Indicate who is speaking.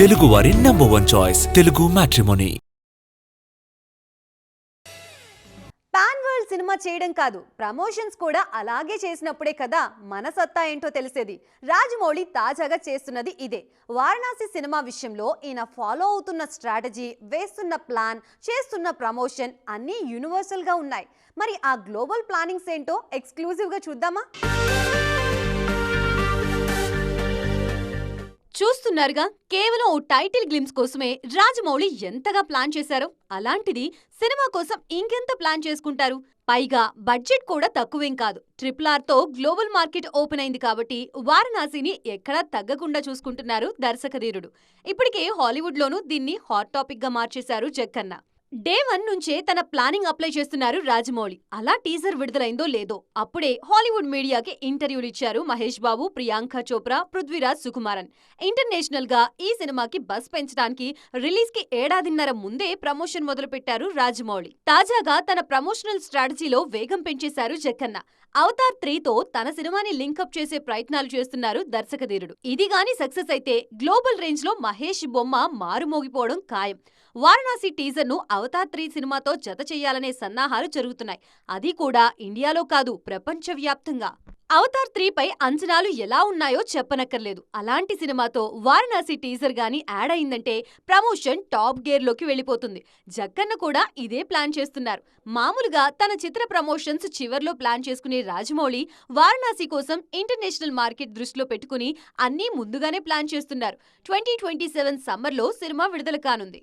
Speaker 1: తెలుగువారి number one choice Telugu matrimony
Speaker 2: pan world cinema చేయడం కాదు ప్రమోషన్స్ కూడా అలాగే చేసినప్పుడే కదా మన సత్తా ఏంటో తెలిసేది. రాజమౌళి తాజాగా చేస్తున్నది ఇదే. వారణాసి సినిమా విషయంలో ఈయన ఫాలో అవుతున్న స్ట్రాటజీ వేస్తున్న ప్లాన్ చేస్తున్న ప్రమోషన్ అన్నీ యూనివర్సల్గా ఉన్నాయి. మరి ఆ గ్లోబల్ ప్లానింగ్స్ ఏంటో ఎక్స్క్లూజివ్గా చూద్దామా? చూస్తున్నారుగా కేవలం ఓ టైటిల్ గ్లిమ్స్ కోసమే రాజమౌళి ఎంతగా ప్లాన్ చేశారో అలాంటిది సినిమా కోసం ఇంకెంత ప్లాన్ చేసుకుంటారు? పైగా బడ్జెట్ కూడా తక్కువేం కాదు. ట్రిపుల్ ఆర్తో గ్లోబల్ మార్కెట్ ఓపెన్ అయింది కాబట్టి వారణాసిని ఎక్కడా తగ్గకుండా చూసుకుంటున్నారు దర్శకధీరుడు. ఇప్పటికే హాలీవుడ్లోనూ దీన్ని హాట్ టాపిక్గా మార్చేశారు జక్కన్న. డే వన్ నుంచే తన ప్లానింగ్ అప్లై చేస్తున్నారు రాజమౌళి. అలా టీజర్ విడుదలైందో లేదో అప్పుడే హాలీవుడ్ మీడియాకి ఇంటర్వ్యూలు ఇచ్చారు మహేష్ బాబు ప్రియాంక చోప్రా పృథ్వీరాజ్ సుకుమారన్. ఇంటర్నేషనల్గా ఈ సినిమాకి బస్ పెంచడానికి రిలీజ్కి ఏడాదిన్నర ముందే ప్రమోషన్ మొదలుపెట్టారు రాజమౌళి. తాజాగా తన ప్రమోషనల్ స్ట్రాటజీలో వేగం పెంచేశారు జక్కన్న. అవతార్ త్రీతో తన సినిమాని లింకప్ చేసే ప్రయత్నాలు చేస్తున్నారు దర్శకధీరుడు. ఇది గాని సక్సెస్ అయితే గ్లోబల్ రేంజ్లో మహేష్ బొమ్మ మారుమోగిపోవడం ఖాయం. వారణాసి టీజర్ను అవతార్ త్రీ సినిమాతో జత చేయాలనే సన్నాహాలు జరుగుతున్నాయి. అది కూడా ఇండియాలో కాదు ప్రపంచవ్యాప్తంగా. అవతార్ త్రీపై అంచనాలు ఎలా ఉన్నాయో చెప్పనక్కర్లేదు. అలాంటి సినిమాతో వారణాసి టీజర్ గాని యాడ్ అయిందంటే ప్రమోషన్ టాప్ గేర్లోకి వెళ్ళిపోతుంది. జక్కన్న కూడా ఇదే ప్లాన్ చేస్తున్నారు. మామూలుగా తన చిత్ర ప్రమోషన్స్ చివర్లో ప్లాన్ చేసుకునే రాజమౌళి వారణాసి కోసం ఇంటర్నేషనల్ మార్కెట్ దృష్టిలో పెట్టుకుని అన్నీ ముందుగానే ప్లాన్ చేస్తున్నారు. ట్వంటీ ట్వంటీ సెవెన్ సమ్మర్లో సినిమా విడుదల కానుంది.